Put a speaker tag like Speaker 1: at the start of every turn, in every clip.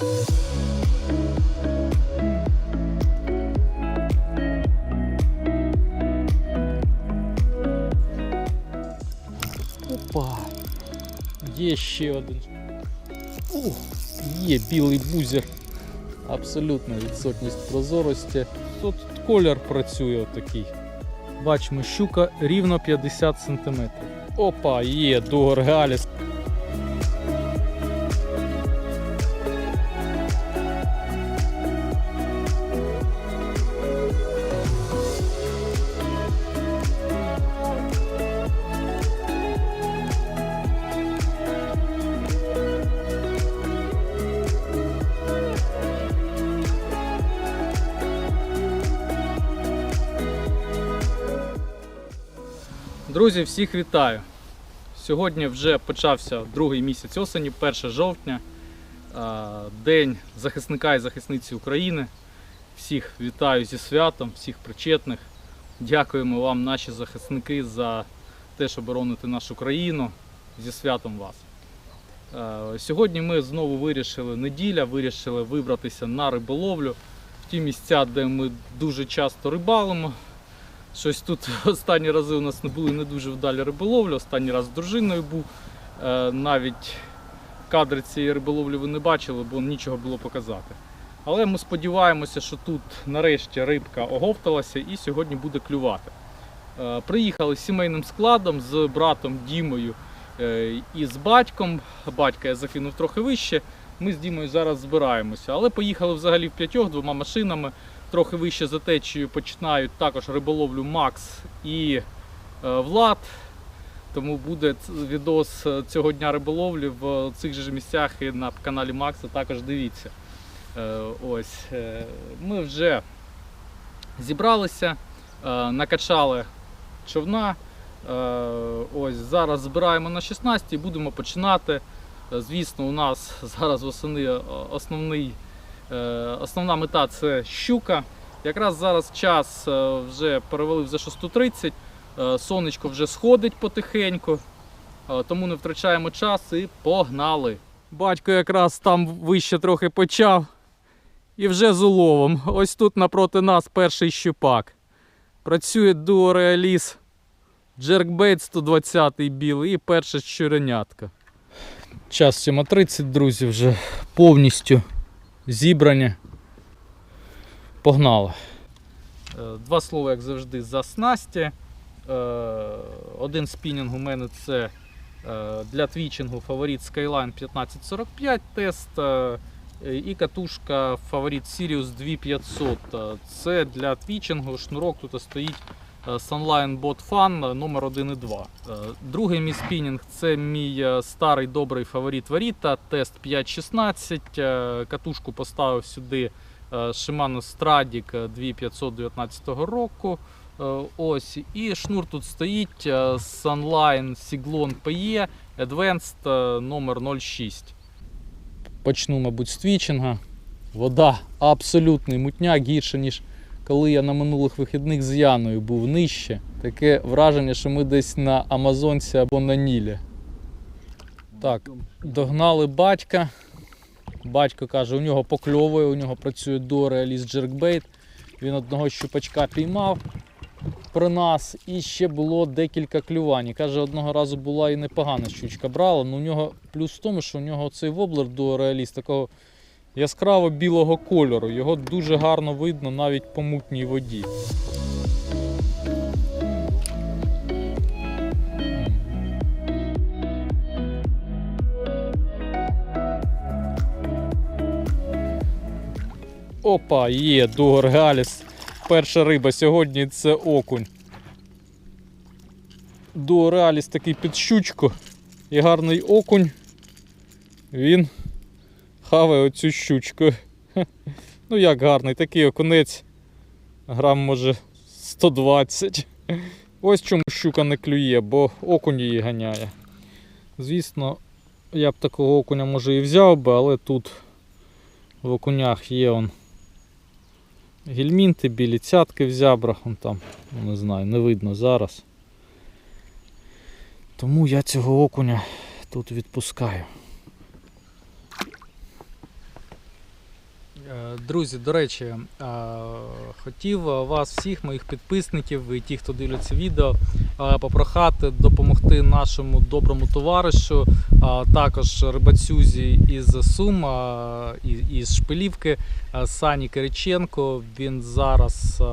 Speaker 1: Опа! Є ще один. Ух, є білий бузер. Абсолютна відсутність прозорості. Тут колір працює отакий. Бачимо, щука рівно 50 см. Опа, є дугор галіс. Друзі, всіх вітаю! Сьогодні вже почався другий місяць осені, 1 жовтня, День захисника і захисниці України. Всіх вітаю зі святом, всіх причетних. Дякуємо вам, наші захисники, за те, що бороните нашу країну. Зі святом вас. Сьогодні ми знову вирішили неділя, вирішили вибратися на риболовлю в ті місця, де ми дуже часто рибалимо. Щось тут останні рази у нас не були не дуже вдалі риболовлі. Останній раз з дружиною був. Е, Навіть кадри цієї риболовлі ви не бачили, бо нічого було показати. Але ми сподіваємося, що тут нарешті рибка оговталася і сьогодні буде клювати. Е, Приїхали з сімейним складом з братом Дімою е, і з батьком. Батька я закинув трохи вище. Ми з Дімою зараз збираємося. Але поїхали взагалі в п'ятьох двома машинами трохи вище за течією починають також риболовлю Макс і е, Влад. Тому буде відос е, цього дня риболовлі в цих же місцях і на каналі Макса також дивіться. Е, Ось ми вже зібралися, накачали човна. Ось зараз збираємо на 16 і будемо починати. Звісно, у нас зараз восени основний Основна мета це щука. Якраз зараз час е, вже перевалив за 6.30, е, сонечко вже сходить потихеньку, е, тому не втрачаємо час і погнали. Батько якраз там вище трохи почав і вже з уловом. Ось тут напроти нас перший щупак. Працює дуо Реаліс, джеркбейт 120 білий і перша щуренятка. Час 7.30, друзі, вже повністю зібрані. Погнали. Е, Два слова, як завжди, за снасті. Е, Один спінінг у мене це е, для твічингу фаворит Skyline 1545 тест. І катушка фаворит Sirius 2500. Е, Це для твічингу. Шнурок тут стоїть Sunline Bot Fan номер 1 і 2. Е, Другий мій спінінг це мій е, старий добрий фаворит Варіта, тест 5.16. Е, Катушку поставив сюди е, Shimano Stradic е, 2519 року. Е, Ось, і шнур тут стоїть е, Sunline Siglon PE Advanced е, номер 06. Почну, мабуть, з твічинга. Вода абсолютний мутняк, гірше, ніж коли я на минулих вихідних з Яною був нижче. Таке враження, що ми десь на Амазонці або на Нілі. Так, догнали батька. Батько каже, у нього покльовує, у нього працює до Realist Jerkbait. Він одного щупачка піймав при нас і ще було декілька клювань. Каже, одного разу була і непогана щучка брала. Ну у нього плюс в тому, що у нього цей воблер до Realist такого яскраво білого кольору. Його дуже гарно видно навіть по мутній воді. Опа, є Дугор Галіс. Перша риба сьогодні це окунь. Дугор такий під щучку і гарний окунь. Він хаває оцю щучку. Ну як гарний, такий окунець. Грам може 120. Ось чому щука не клює, бо окунь її ганяє. Звісно, я б такого окуня може і взяв би, але тут в окунях є он гельмінти, білі цятки в зябрах, он там, ну, не знаю, не видно зараз. Тому я цього окуня тут відпускаю. Друзі, до речі, е, хотів вас всіх, моїх підписників і ті, хто дивляться відео, е, попрохати допомогти нашому доброму товаришу, також рибацюзі із Сум, із Шпилівки е, Сані Кириченко. Він зараз е,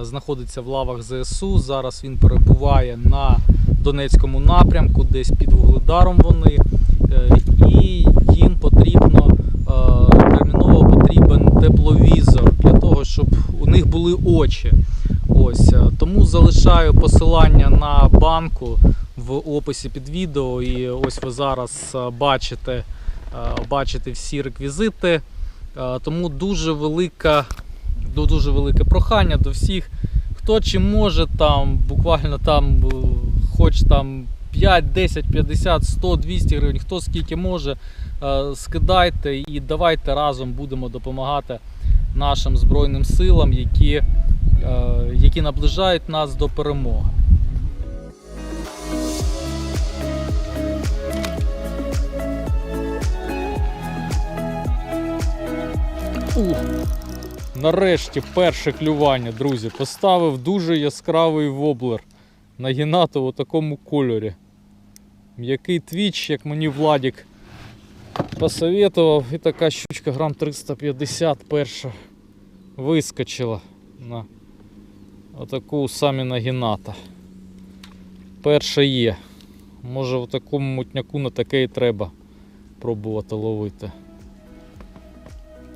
Speaker 1: е, знаходиться в лавах ЗСУ. Зараз він перебуває на Донецькому напрямку, десь під Вугледаром вони. Е, І їм потрібно е, терміново потрібен тепловізор для того, щоб у них були очі. Ось е, тому залишаю посилання на банку в описі під відео. І ось ви зараз е, бачите, е, бачите всі реквізити. Тому дуже велика, дуже велике прохання до всіх. Хто чи може там буквально там хоч там 5, 10, 50, 100, 200 гривень, хто скільки може, е, скидайте і давайте разом будемо допомагати нашим Збройним силам, які, е, які наближають нас до перемоги. Ух, нарешті перше клювання, друзі. Поставив дуже яскравий воблер на гінату у такому кольорі. М'який твіч, як мені Владік посоветував, і така щучка грам 350 перша вискочила на отаку самі нагіната. Перша є. Може в такому мутняку на таке і треба пробувати ловити.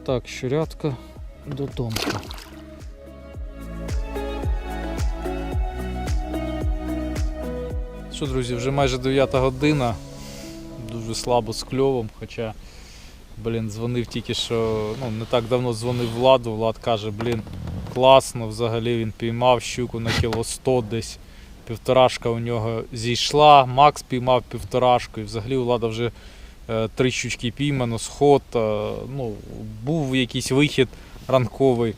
Speaker 1: Так, щурятка додому. Що, друзі, вже майже 9 година. Дуже слабо з кльовом, хоча, блін, дзвонив тільки що, ну, не так давно дзвонив Владу. Влад каже, блін, класно, взагалі він піймав щуку на кіло 100 десь. Півторашка у нього зійшла, Макс піймав півторашку, і взагалі у Влада вже е, три щучки піймано, сход. е, ну, був якийсь вихід ранковий.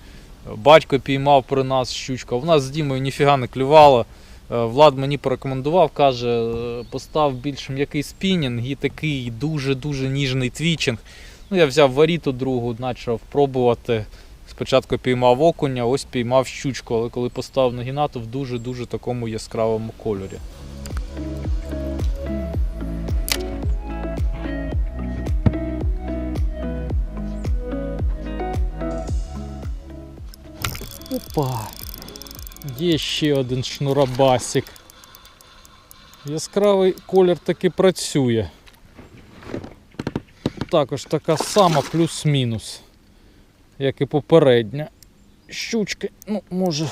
Speaker 1: Батько піймав при нас щучку. У нас з Дімою ніфіга не клювало. Е, Влад мені порекомендував, каже, е, постав більш м'який спінінг і такий дуже-дуже ніжний твічинг. Ну, я взяв варіту другу, почав пробувати. Спочатку піймав окуня, ось піймав щучку, але коли поставив нагінату в дуже-дуже такому яскравому кольорі. Опа! Є ще один шнурабасик. Яскравий колір таки працює. Також така сама плюс-мінус, як і попередня. Щучка, ну, може,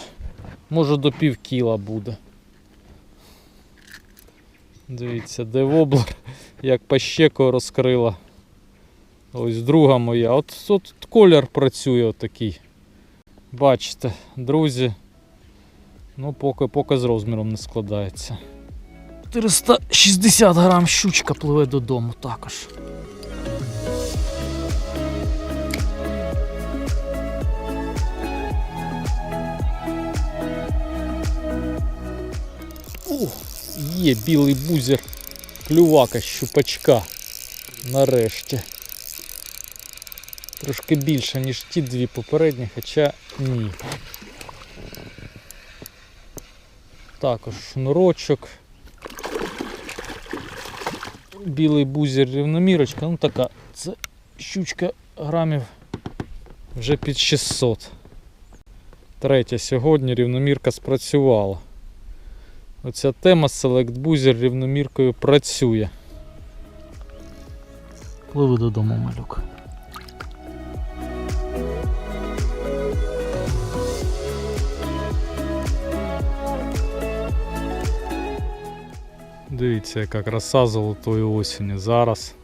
Speaker 1: може до пів кіла буде. Дивіться, де воблер, як пащеку розкрила. Ось друга моя. От, от колір працює отакий. Бачите, друзі. Ну, поки, поки з розміром не складається. 460 грам щучка пливе додому також. О, є білий бузер, клювака щупачка. Нарешті. Трошки більше, ніж ті дві попередні, хоча ні. Також шнурочок. Білий бузер рівномірочка, ну така, це щучка грамів вже під 600. Третя сьогодні рівномірка спрацювала. Оця тема Select Buzzer рівноміркою працює. Пливи додому, малюк. Дивіться, яка краса золотої осені. Зараз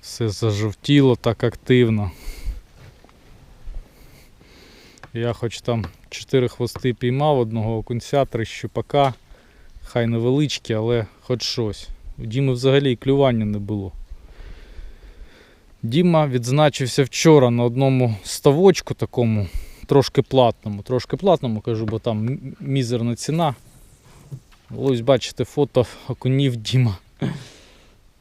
Speaker 1: все зажовтіло так активно. Я хоч там 4 хвости піймав, одного окунця, три щупака, хай невеличкі, але хоч щось. У Діми взагалі і клювання не було. Діма відзначився вчора на одному ставочку такому трошки платному. Трошки платному кажу, бо там мізерна ціна. Ось бачите фото окунів Діма.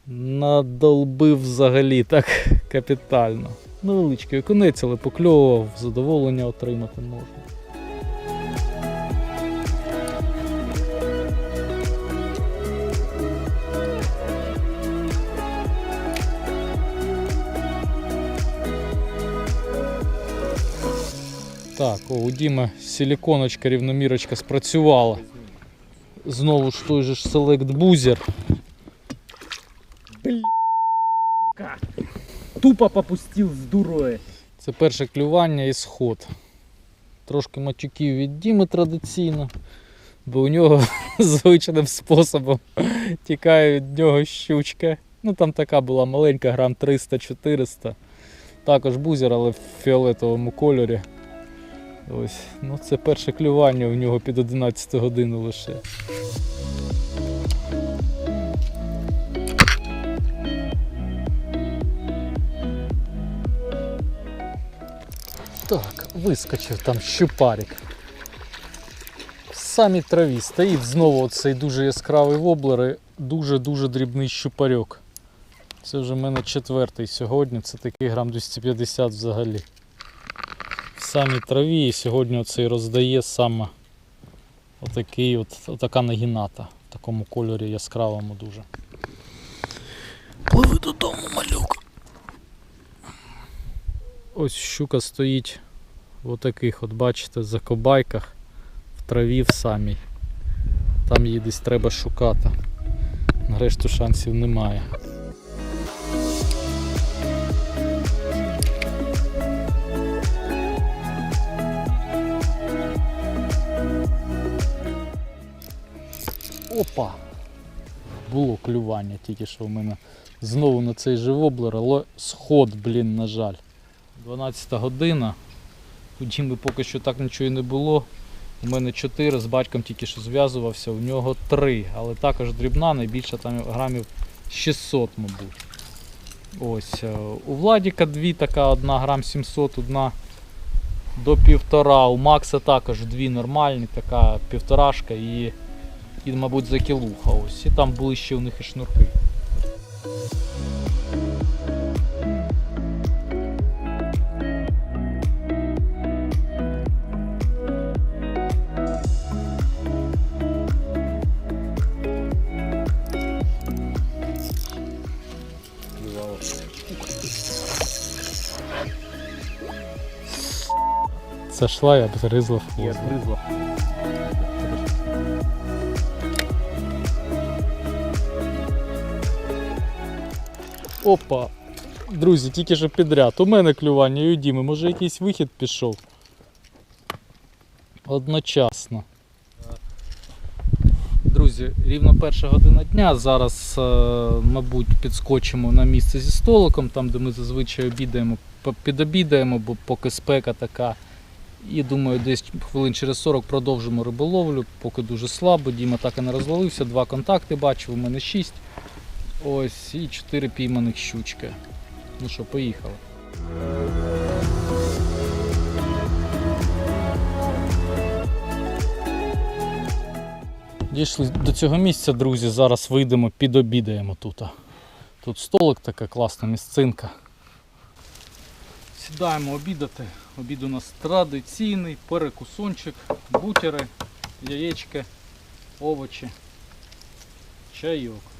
Speaker 1: Надолбив взагалі так капітально. Невеличкий окунець, але покльовував, задоволення отримати можна. Так, о, у Діми силіконочка, рівномірочка спрацювала. Знову ж той же ж Select Boozer.
Speaker 2: Тупо попустил с дурой.
Speaker 1: Це перше клювання і сход. Трошки матюків від Діми традиційно, бо у нього звичайним способом тікає від нього щучка. Ну там така була маленька, грам 300-400. Також бузер, але в фіолетовому кольорі. Ось, ну це перше клювання у нього під 11 годину лише. Так, вискочив там щупарик. В самій траві стоїть знову цей дуже яскравий воблер і дуже-дуже дрібний щупарьок. Це вже в мене четвертий сьогодні, це такий грам 250 взагалі. Самій траві і сьогодні оцей роздає саме отакий от, отака нагіната в такому кольорі яскравому дуже. Пливи додому, малюк. Ось щука стоїть в отаких, от бачите, закобайках в траві в самій. Там її десь треба шукати. Нарешту шансів немає. Опа! Було клювання тільки що в мене знову на цей же воблер, але сход, блін, на жаль. 12 година. У Діми поки що так нічого і не було. У мене 4, з батьком тільки що зв'язувався, у нього 3, але також дрібна, найбільше там грамів 600, мабуть. Ось. е, У Владіка дві така, одна грам 700, одна до півтора. У Макса також дві нормальні, така півторашка і, і мабуть, за кілуха. Ось. І там були ще у них і шнурки. Це шла, я б в
Speaker 2: И
Speaker 1: Опа! Друзі, тільки що підряд. У мене клювання і у Діми. Може якийсь вихід пішов. Одночасно. Друзі, рівно перша година дня. Зараз, е, мабуть, підскочимо на місце зі столиком, там де ми зазвичай обідаємо, підобідаємо, бо поки спека така. І думаю, десь хвилин через 40 продовжимо риболовлю, поки дуже слабо. Діма так і не розвалився. Два контакти бачив, у мене 6. Ось і 4 пійманих щучки. Ну що, поїхали. Дійшли до цього місця, друзі. Зараз вийдемо, підобідаємо тут. Тут столик, така класна місцинка. Сідаємо обідати. Обід у нас традиційний, перекусончик, бутери, яєчки, овочі, чайок.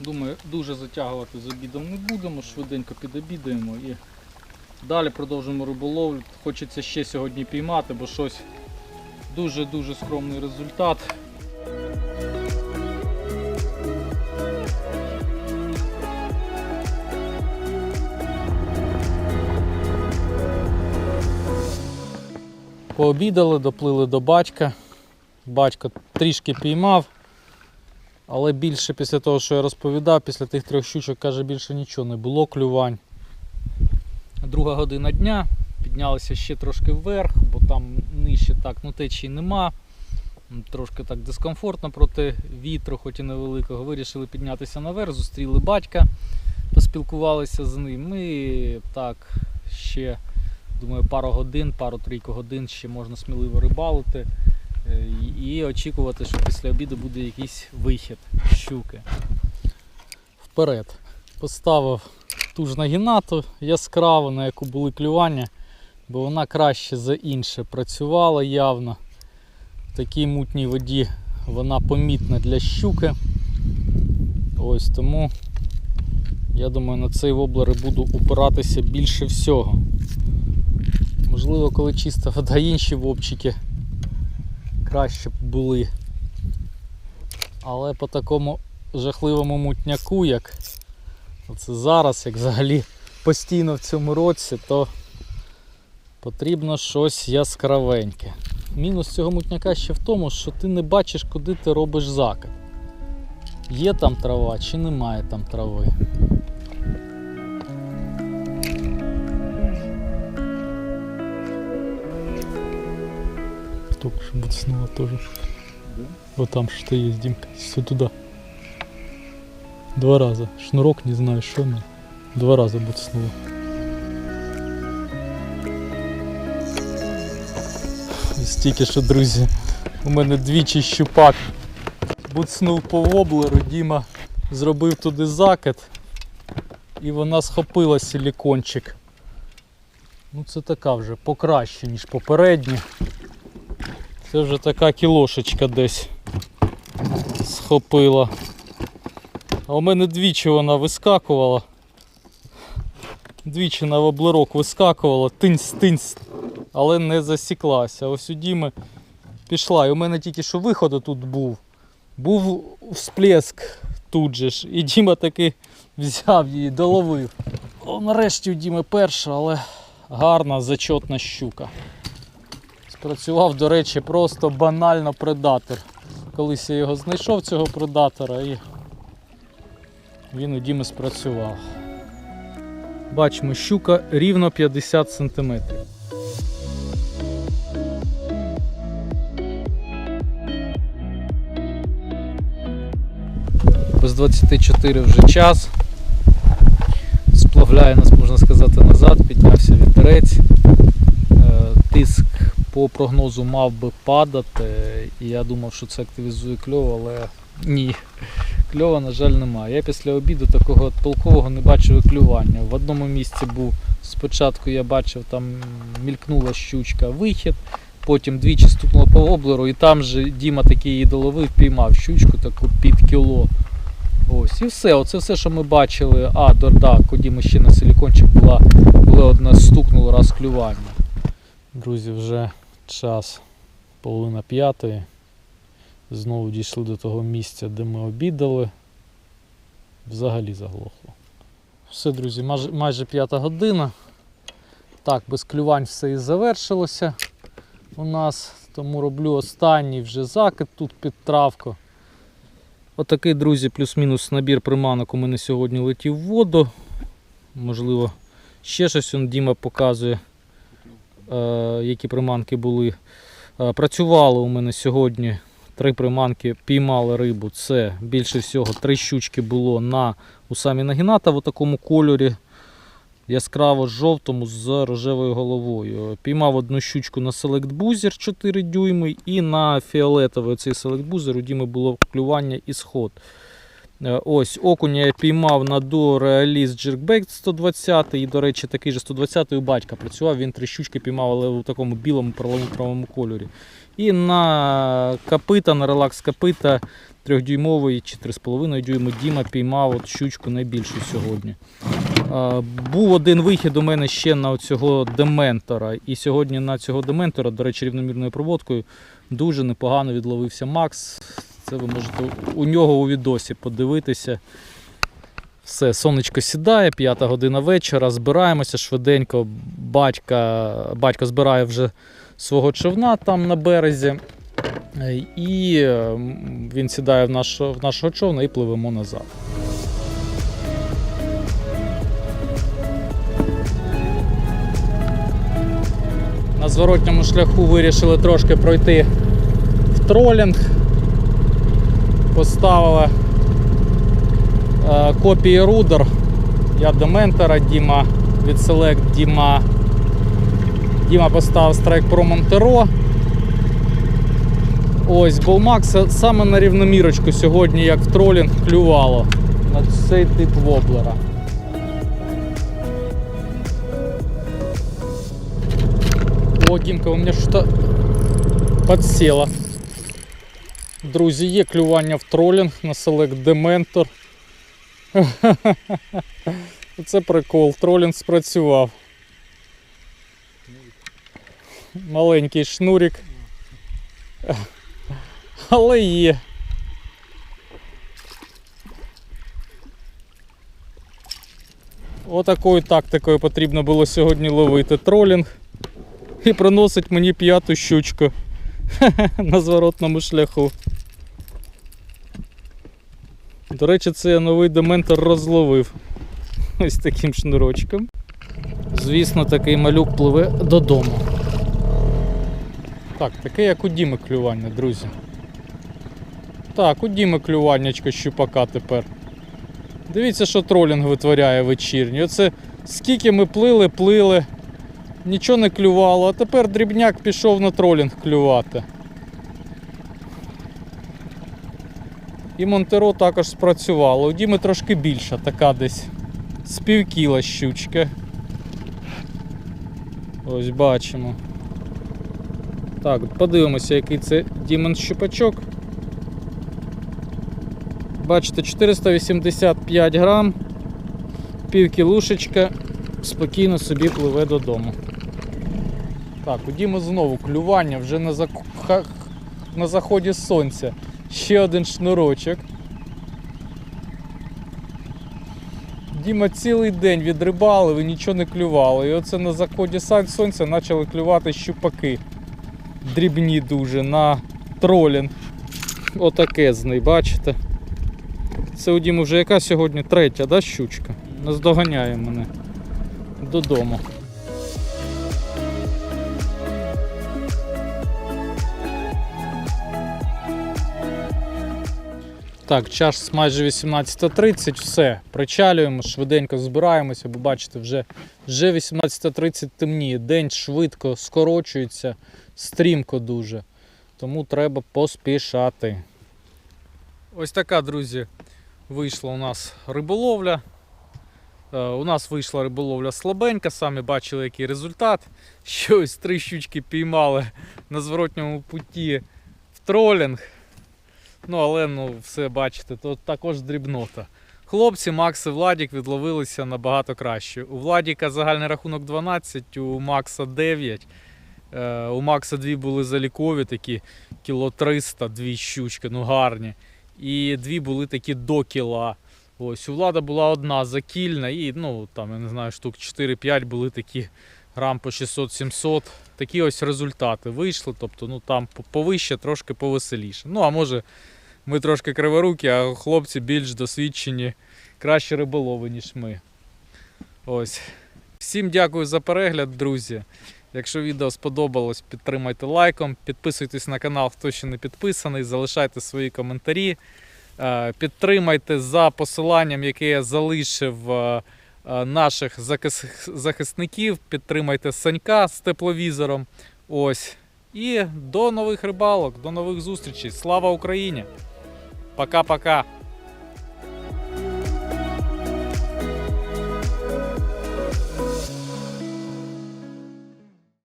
Speaker 1: Думаю, дуже затягувати з обідом не будемо, швиденько підобідаємо і далі продовжимо риболовлю. Хочеться ще сьогодні піймати, бо щось дуже-дуже скромний результат. Пообідали, доплили до батька. Батько трішки піймав, але більше після того, що я розповідав, після тих трьох щучок, каже, більше нічого не було клювань. Друга година дня, піднялися ще трошки вверх, бо там нижче так ну течії нема. Трошки так дискомфортно проти вітру, хоч і невеликого. Вирішили піднятися наверх, зустріли батька, поспілкувалися з ним. І так ще думаю, пару годин, пару-трійку годин ще можна сміливо рибалити. Е, І очікувати, що після обіду буде якийсь вихід щуки. вперед. Поставив ту ж нагінату яскраву, на яку були клювання, бо вона краще за інше працювала явно. В такій мутній воді вона помітна для щуки. Ось тому я думаю на цей воблер буду упиратися більше всього. Можливо, коли чиста вода, інші вовчики краще б були. Але по такому жахливому мутняку, як оце зараз, як взагалі постійно в цьому році, то потрібно щось яскравеньке. Мінус цього мутняка ще в тому, що ти не бачиш, куди ти робиш закид. Є там трава чи немає там трави. Только что буцнуло тоже. Вот там что есть, Димка. Все туда. Два раза. Шнурок не знаю, что но два раза буцнуло. Стільки що, друзі, у мене двічі щупак буцнув по воблеру, Діма зробив туди закид і вона схопила силікончик. Ну це така вже покраще, ніж попередня. Це вже така кілошечка десь схопила. А у мене двічі вона вискакувала. Двічі на воблерок вискакувала, тинць-тинць, але не засіклася. Ось у Діми пішла. І у мене тільки що виход тут був. Був всплеск тут же ж. І Діма таки взяв її, доловив. О, нарешті у Діми перша, але гарна зачотна щука. Спрацював, до речі, просто банально предатор. Колись я його знайшов, цього предатора, і він у Діми спрацював. Бачимо, щука рівно 50 см. Без 24 вже час. Сплавляє нас, можна сказати, назад, піднявся вітерець. Е, Тиск по прогнозу мав би падати. І я думав, що це активізує кльов, але ні. Кльова, на жаль, немає. Я після обіду такого толкового не бачив клювання. В одному місці був спочатку, я бачив, там мількнула щучка, вихід, потім двічі стукнула по воблеру, і там же Діма такий її доловив, піймав щучку таку під кіло. Ось, і все. Оце все, що ми бачили. А, до, да, коді ми ще на силікончик була, було одне стукнуло раз клювання. Друзі, вже час половина п'ятої. Знову дійшли до того місця, де ми обідали. Взагалі заглохло. Все, друзі, майже, майже п'ята година. Так, без клювань все і завершилося у нас. Тому роблю останній вже закид тут під травку. Отакий, друзі, плюс-мінус набір приманок у мене сьогодні летів в воду. Можливо, ще щось он Діма показує, які приманки були. Е, працювали у мене сьогодні три приманки, піймали рибу. Це більше всього три щучки було на у самі нагіната в такому кольорі яскраво жовтому з рожевою головою. Піймав одну щучку на Select Buzzer 4 дюйми і на фіолетовий цей Select Buzzer у Діми було клювання і сход. Е, Ось окуня я піймав на до Realist 120 і, до речі, такий же 120 у батька працював, він три щучки піймав, але у такому білому перламутровому кольорі. І на капита, на релакс капита 3-дюймовий чи 3,5 дюйми Діма піймав от щучку найбільшу сьогодні. Е, Був один вихід у мене ще на цього дементора. І сьогодні на цього дементора, до речі, рівномірною проводкою, дуже непогано відловився Макс. Це ви можете у нього у відосі подивитися. Все, сонечко сідає, п'ята година вечора, збираємося швиденько. Батька, батько збирає вже свого човна там на березі. І е, він сідає в, наш, в нашого човна і пливемо назад. На зворотньому шляху вирішили трошки пройти в тролінг. Поставили е, копії рудер. Я до ментора, Діма від Select, Діма. Діма поставив страйк Pro Montero. Ось, Болмакс саме на рівномірочку сьогодні, як в тролінг, клювало. на цей тип воблера. О, Дімка, у мене що подсела. Друзі, є клювання в тролінг на Select Dementor. Це прикол, тролінг спрацював. Маленький шнурик. Але є. Отакою тактикою потрібно було сьогодні ловити тролінг і приносить мені п'яту щучку на зворотному шляху. До речі, це я новий дементор розловив ось таким шнурочком. Звісно, такий малюк пливе додому. Так, таке як у Діми клювання, друзі. Так, у Діми клюваннячко щупака тепер. Дивіться, що тролінг витворяє вечірній. Оце скільки ми плили, плили, нічого не клювало, а тепер дрібняк пішов на тролінг клювати. І Монтеро також спрацювало. У Діми трошки більша, така десь з півкіла щучка. Ось бачимо. Так, подивимося, який це Дімон щупачок. Бачите, 485 грам, пів кілушечка, спокійно собі пливе додому. Так, у Діми знову клювання вже на, зак... на заході сонця. Ще один шнурочок. Діма цілий день відрибалив і нічого не клювало. І оце на заході сонця почали клювати щупаки. Дрібні дуже на тролінг. Отакезний, бачите? Це у Діми вже яка сьогодні третя, да, щучка? Наздоганяє мене додому. Так, час майже 18.30, все, причалюємо, швиденько збираємося, бо бачите, вже, вже 18.30 темніє, день швидко скорочується, стрімко дуже. Тому треба поспішати. Ось така, друзі, вийшла у нас риболовля. Е, У нас вийшла риболовля слабенька, самі бачили, який результат. Що ось три щучки піймали на зворотньому путі в тролінг. Ну, але ну, все бачите, то також дрібнота. Хлопці, Макс і Владік відловилися набагато краще. У Владіка загальний рахунок 12, у Макса 9. Е, у Макса дві були залікові, такі кіло 300, дві щучки, ну гарні. І дві були такі до кіла. Ось, у Влада була одна закільна, і ну, там, я не знаю, штук 4-5 були такі грам по 600-700. Такі ось результати вийшли. Тобто, ну там повище, трошки повеселіше. Ну, а може, ми трошки криворукі, а хлопці більш досвідчені, краще риболови, ніж ми. Ось. Всім дякую за перегляд, друзі. Якщо відео сподобалось, підтримайте лайком, підписуйтесь на канал, хто ще не підписаний, залишайте свої коментарі. Е, Підтримайте за посиланням, яке я залишив е, е, наших захисників. Підтримайте Санька з тепловізором. Ось. І до нових рибалок, до нових зустрічей. Слава Україні! Пока-пока.